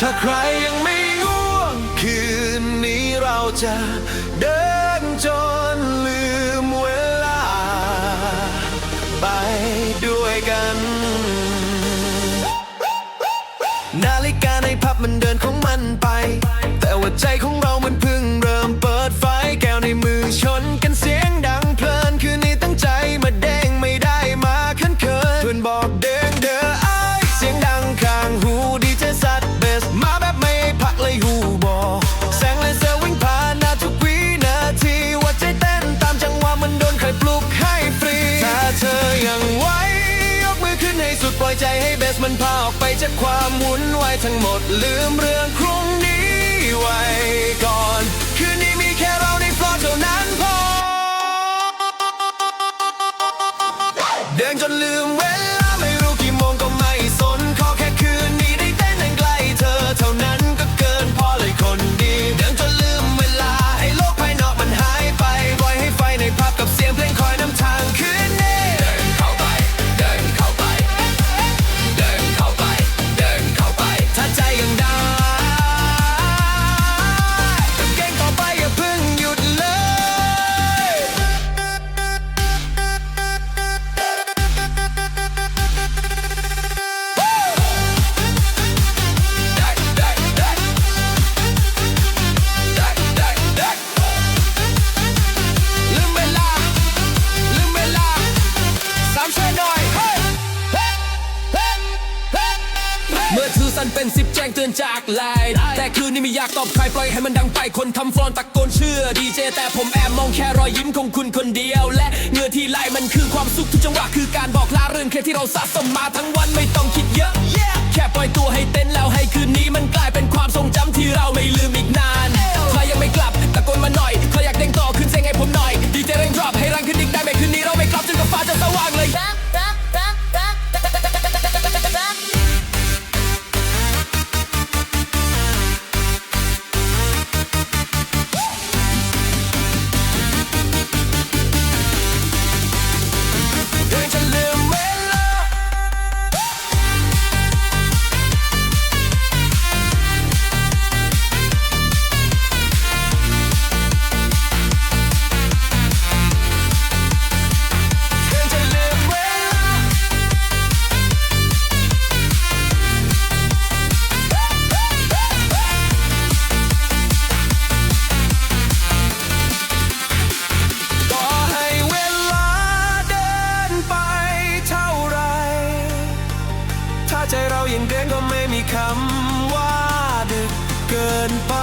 ถ้าใครยังไม่ง่วง คืนนี้เราจะเดินจนลืมเวลา ไปด้วยกัน นาฬิกาในพับมันเดินของมันไป แต่ว่าใจของเรา มันพาออกไปจากความวุ่นวายทั้งหมดลืมเรื่องครุ่งนี้ไว้ เมื่อถือสั้นเป็นสิบแจ้งเตือนจากไลน์แต่คืนนี้ไม่อยากตอบใครปล่อยให้มันดังไปคนทำฟลอนตะโกนเชื่อดีเจแต่ผมแอบมองแค่รอยยิ้มของคุณคนเดียว และเงื่อที่ไล่มันคือความสุขทุกจังหวะคือการบอกลาเรื่องเครียดที่เราสะสมมาทั้งวันไม่ต้องคิดเยอะแค่ คำว่าดึกเกินไป